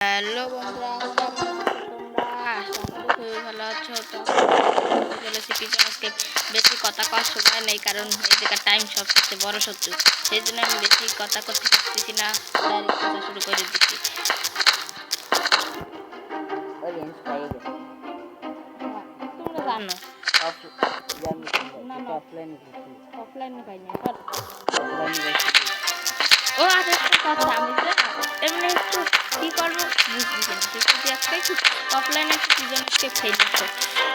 Hello বন্ধুরা তোমরা খুবই ভালো আছো। তো চলেছি কিছু আজকে বেশি কথা কওয়ার সময় নেই কারণ এই জায়গার টাইম সব থেকে বড় শত্রু। সেই জন্য আমি বেশি কথা করতে পারতেছি না ডাইরেক্ট কথা শুরু করে দিচ্ছি। পাই তোমরা জানো? অফ জানি না, না। অফলাইনে অফলাইনে গেছি ও আর একটা কথা আমি যে এমনি একটু কী করব? না তুই যদি একটাই অফলাইনে দুজনকে খেলছো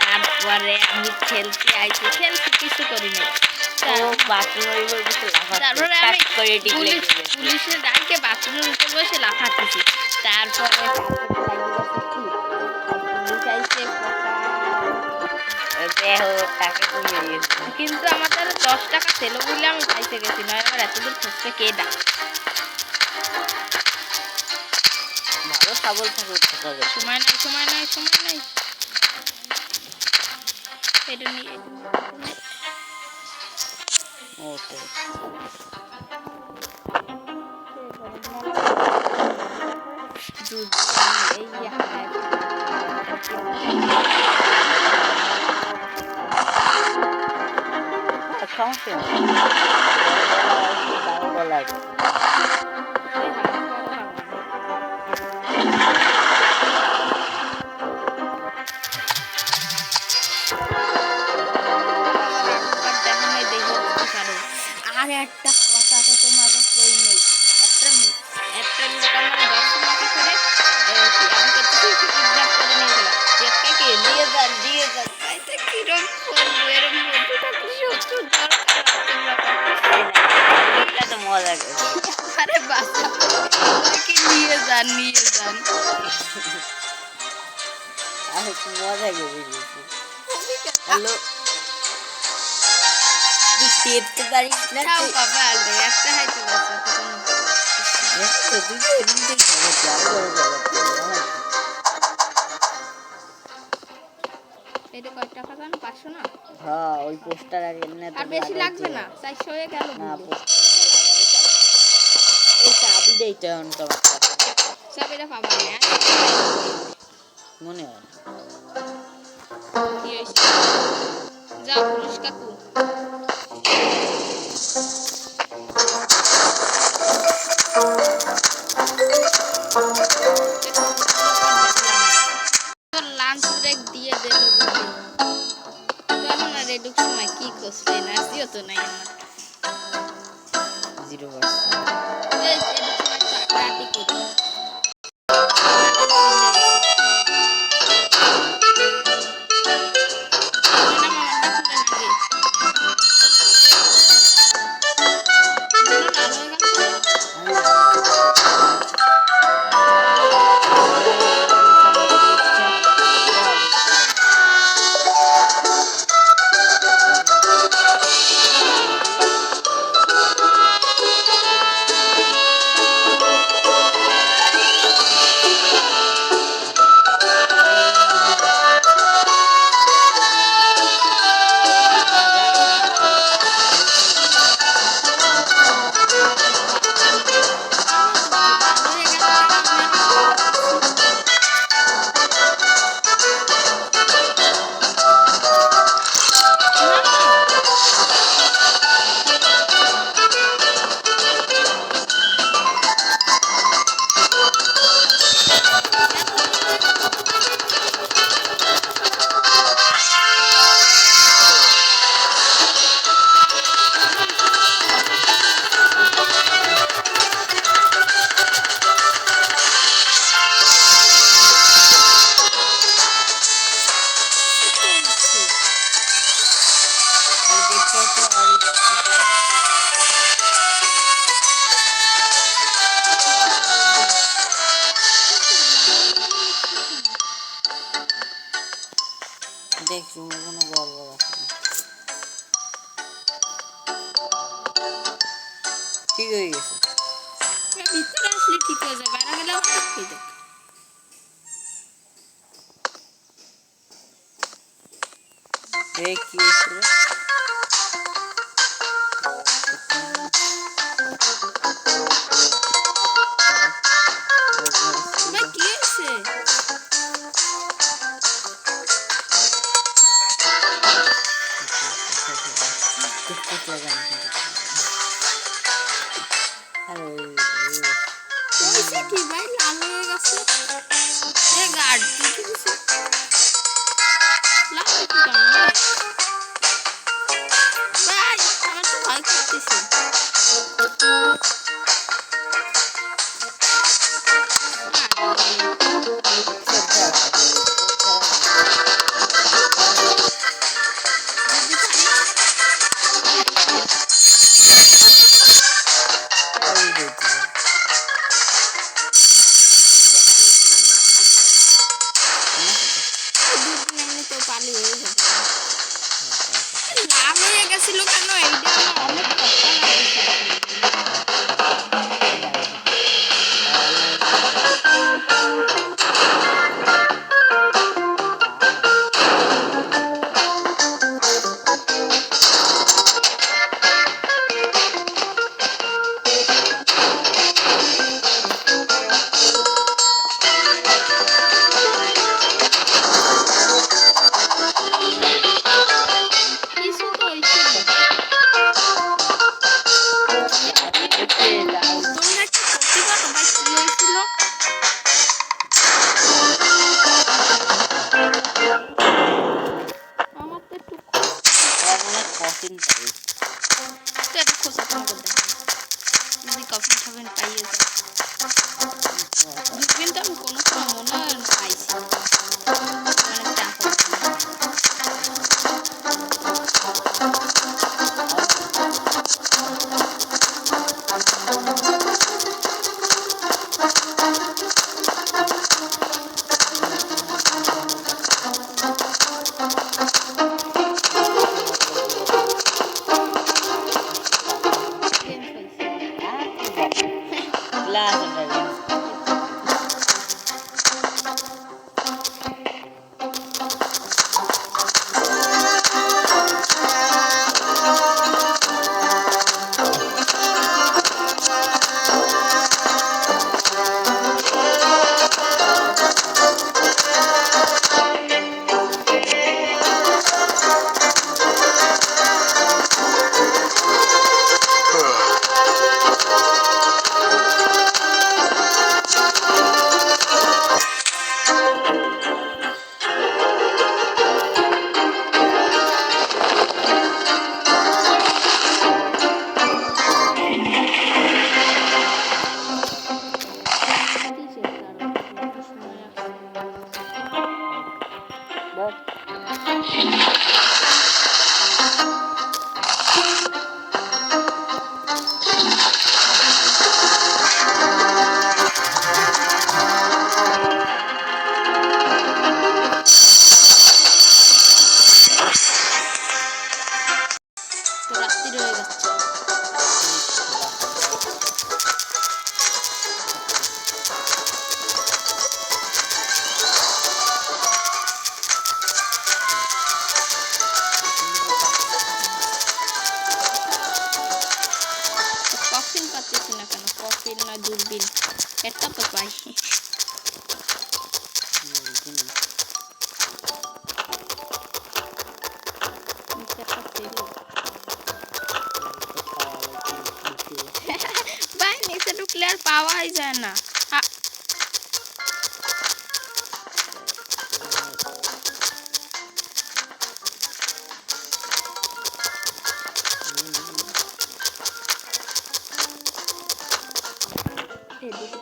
তারপরে আমি খেলতে আইছি খেলছি কিছু করি লাফাচ্ছে। তারপরে আমি পুলিশ গেছে পুলিশের ডাইকে বাথরুমের উপর বসে লাফাতেছি তারপরে পুলিশ কিন্তু আমার তাহলে দশ টাকা ছিল বলে আমি পাইতে গেছি নয় আমার এতদূর খুঁজতে কে ডাক? সাবল থাকুক থাকা যাবে সময় নাই সময় নাই সময় নাই। এটা নিয়ে ওকে করব এরম মধ্যে থাকলে শত্রু দরকার তো মজা করে আরে বাসা নিয়ে যান নিয়ে যান আর মজা করে হ্যালো তুই পারিস না তাও তুই পাবে একটা হাইতে দেখো, তুই তো এমনিতেই ঝগড়াচ্ছি, টাকা পাঁচশো না? হ্যাঁ ওই পোস্টার আর এমনি আর বেশি লাগবে না চারশো হয়ে গেল না। এই চাবি দেই তো এখন তোমার চাবিটা পাবা না মনে হয় যাও কাকু জিরো পার্সেন্ট এই এডুক সময় হয়ে যাবে। আর গেলে ঠিক দেখ এ কি হয়েছিল করতেছিল কেন পাওয়াই যায় না। আ- এদিকে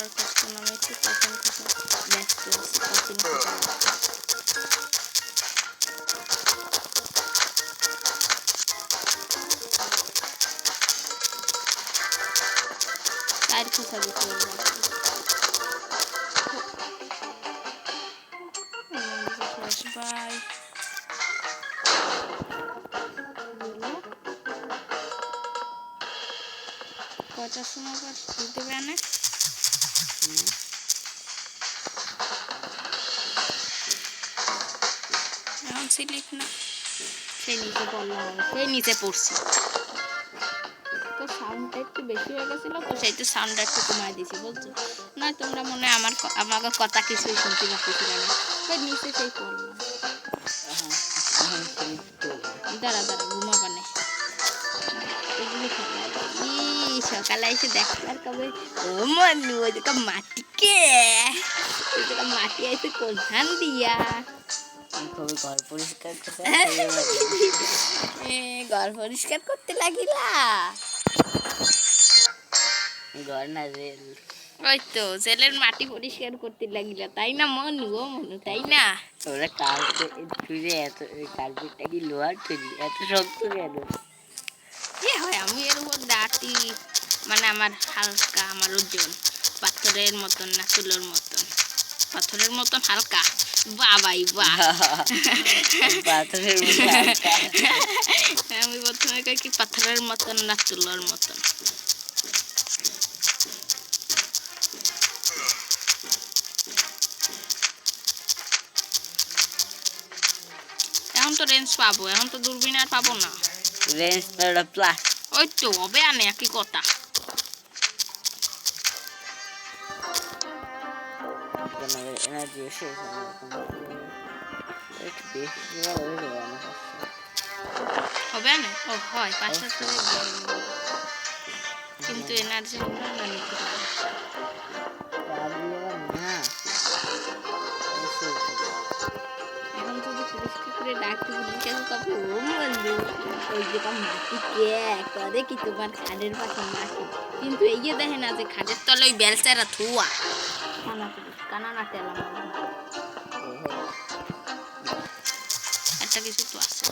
একটু সমান করে দিই। হ্যাঁ বাহ ভাই বাহ আর ব্যাপার আর এখন স্লিপ না। সেই নিচে পড়লাম সেই নিচে পড়ছি। তো সাউন্ডটা একটু বেশি হয়ে গেছিল, তো সেই তো সাউন্ডটা একটু কমায় দিয়েছি, বুঝছ? না, তোমরা মনে হয় আমার আমাকে কথা কিছুই শুনতে পাচ্ছিলে না। সেই নিচে সেই পড়লাম। দাঁড়া দাঁড়া ঘুমাবানে এগুলো খাব। ই সকালে এসে কবে? ও মনু ওইদিকে মাটি ওইদিকে কোথান দিয়া? কবে ঘর পরিষ্কার করতে এ, ঘর পরিষ্কার করতে লাগিলা? ঘর না রেল। ওই তো জেলের মাটি পরিষ্কার করতে লাগিলা তাই না মনু? ও মনু তাই না? ওরা তুই এত কার্পেটটা কি লোহার তৈরি? এত শক্ত কেন? কি হয় আমি এর উপর দাঁতি মানে আমার হালকা আমার ওজন। পাথরের মতন না তুলোর মতন। পাথরের মতন হালকা। বাবাই পাথরের হালকা। আমি প্রথমে কি পাথরের মতন না তুলোর মতন? এখন তো রেঞ্জ পাবো এখন তো দূরবীন আর পাবো না। রেঞ্জ প্লাস ওই তো হবে আনে একই কথা। পাঁচটা করে দিয়ে দেবো। কিন্তু এনার্জি এখন যদি করে ওই যেটা মাটি তোমার খাটের পাশে মাটি? কিন্তু এই দেখে না যে খাটের তলে ওই বেলচারা থুয়া কানা না তেলা একটা কিছু তো আছে।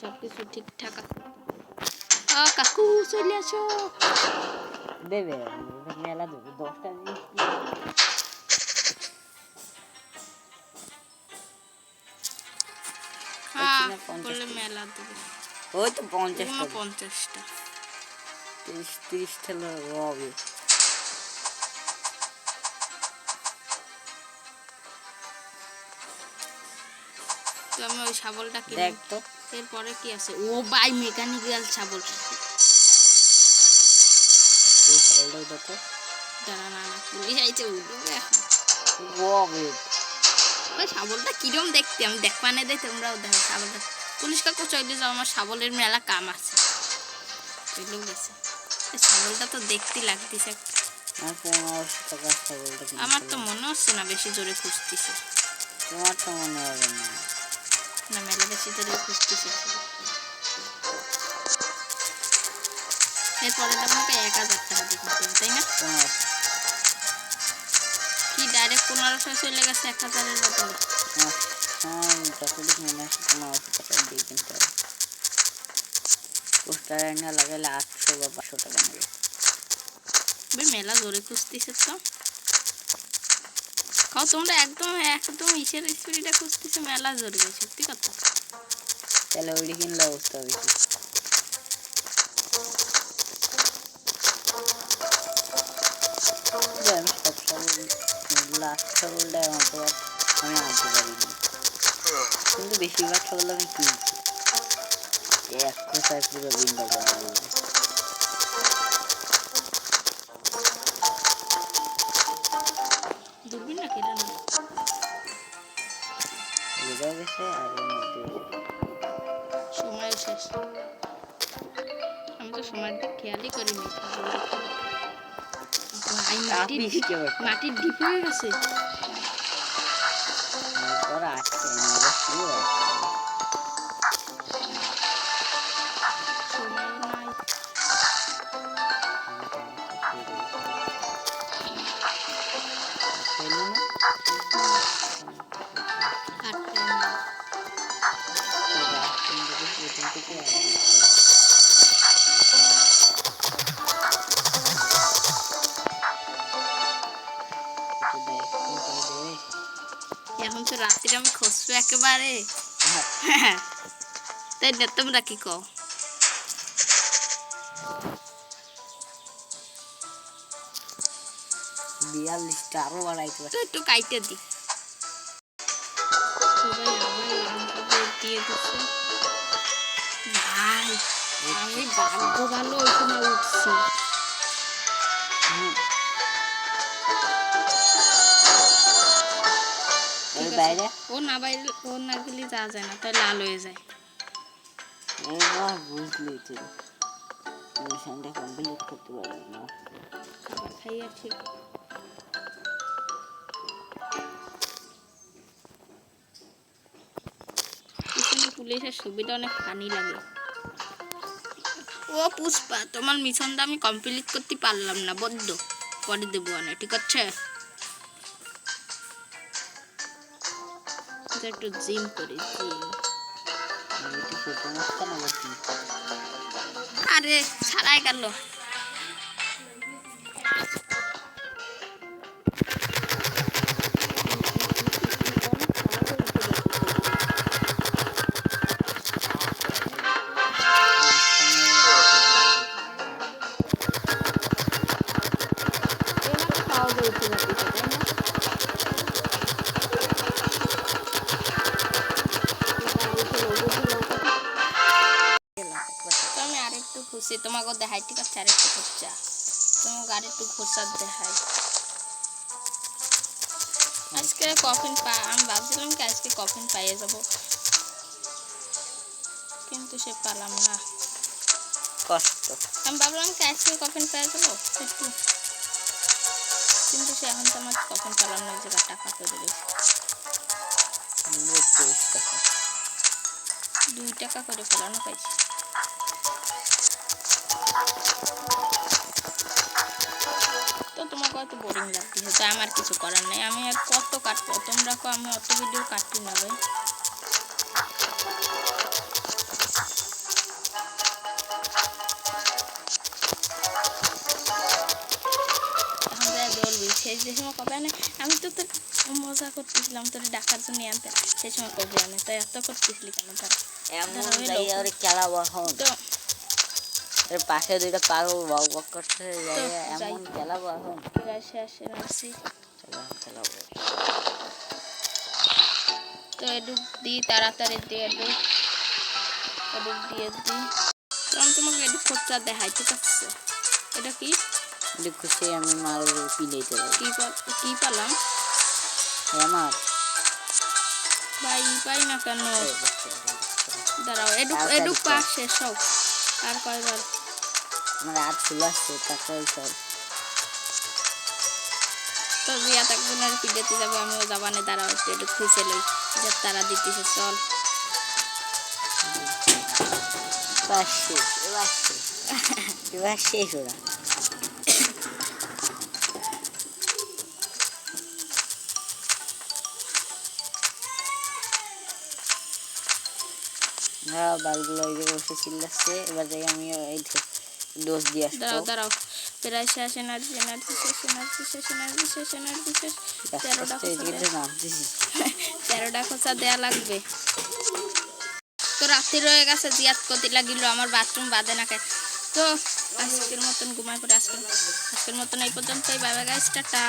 সব কিছু ঠিকঠাক আছে। ও কাকু চলে আসো। দেবে মেলা দেবে দশটা জিনিস হ্যাঁ। মেলা দেবে। ওই তো পঞ্চাশ কোনো টাকা। পঞ্চাশটা। তিরিশ তিরিশ ঠেলো হবে তো আমি ওই শাবলটা দেখ তো। এরপরে কি আছে? ও বাই মেকানিক্যাল শাবল এই সাইডটা ওটা দাঁড়া না না পুলিশ আইছে উঠবে ওই শাবলটা কিরম দেখতে? আমি দেখবানে দেয় তোমরাও দেখো শাবলটা পুলিশ কাকু চলে যাও আমার শাবলের মেলা কাম আছে। চলেও গেছে। শাবলটা তো দেখতে লাগতেছে। আমার তো মনে হচ্ছে না বেশি জোরে খুঁজতেছে। তোমার তো মনে হবে না। না মেলা বেশি জোরে খুঁজতেছে এরপরে আমাকে এক হাজার টাকা দিয়ে কিনতে তাই না কি ডাইরেক্ট পনেরোশো চলে গেছে এক হাজারের বদলে আমার মনে আছে পনেরোশো টাকা দিয়ে কিনতে হবে পোস্টার না লাগালে আটশো বা পাঁচশো টাকা নেবে মেলা জোরে খুঁজতেছে তো তোমরা একদম একদম ইসের স্পিরিটা খুঁজতেছে, মেলা সত্যি কথা। তাহলে ওইটি কিনলে অবস্থা হবে কিন্তু বেশিরভাগ আমি কিনছি। এক কথায় পুরো বিন্দা সময় শেষ। আমি তো সময়ের দিক খেয়ালই করিনি? মাটির ডিপ হয়ে গেছে। তো রাত্রে আমি খুঁজবো একেবারে। তাই না তোমরা কি কও? বিয়াল্লিশটা আরও বাড়াইতে তো একটু কাইটে দি। ভাই আমি ভাগ্য ভালো ওইখানে উঠছি। বাইরে? ও না বাইরে ও না গেলে যাওয়া যায় না তাই লাল হয়ে যায়। এবার বুঝলি তুই। মিশনটা কমপ্লিট করতে পারবি না। খাবার খাইয়া ঠিক পুলিশের ছবিটা অনেক ফানি লাগে। ও পুষ্পা তোমার মিশনটা আমি কমপ্লিট করতে পারলাম না বড্ড। পরে দেবো অনেক ঠিক আছে? একটু জিম করি জিম। এটা ছোট মাছটা না কি আরে ছাড়াই গেল। খরচা তোমাকে আরেকটু খরচা দেখাই। আজকে কফিন পা আমি ভাবছিলাম কি আজকে কফিন পাইয়ে যাব। কিন্তু সে পালাম না। কষ্ট। আমি ভাবলাম কি আজকে কফিন পেয়ে যাব একটু। কিন্তু সে এখন তো আমার কখন পেলাম না যে টাকা করে দিয়েছে। দুই টাকা করে ফেলানো পাইছি। তো তোমাকে হয়তো বোরিং লাগতেছে তো আমার কিছু করার নেই। আমি আর কত কাটবো? তোমরা কো আমি অত ভিডিও কাটি না ভাই। যে সময় কবে আনে? আমি তো তোর মজা করতেছিলাম তোর ডাকার জন্য আনতে। সেই সময় কবে আনে? তাই এত করতেছিলি কেন তারা? এমন এর পাশে দুইটা পাগল বক বক করছে। এমন খেলাবো এখন খেলাবো তো এডুক দিই তাড়াতাড়ি দিয়ে এডুক এডুক দিয়ে দিই। তো আমি তোমাকে এডুক খরচা দেখাই ঠিক আছে? এটা কি? যদি খুশি আমি মাল পিলাইতে পারি কি পালাম আমার। ভাই পাই না কেন। দাঁড়াও এডুক এডুক। পাস শেষ হোক আর কয়বার? আমার হাত ফুল আসছে তারপরে সব তো জিয়া একজনের পিডিতে যাব আমিও যাবানে দাঁড়াও একটু খুঁজে লই যে তারা দিতেছে চল। এবার শেষ এবার শেষ। এবার শেষ ওরা। হ্যাঁ বালগুলো ওই জায়গায় বসে চিল্লাচ্ছে এবার যাই আমি এই ডোজ দিয়ে আসব দাঁড়াও প্রায় শেষ এনার্জি এনার্জি শেষ এনার্জি শেষ এনার্জি শেষ এনার্জি শেষ তেরোটা তেরোটা খোঁচা দেয়া লাগবে তো রাত্রি রয়ে গেছে জিয়াত কতি লাগিল আমার বাথরুম বাদে না খায় তো আজকের মতন ঘুমাই পড়ে আজকের আজকের মতন এই পর্যন্তই বাবা গাইস টাটা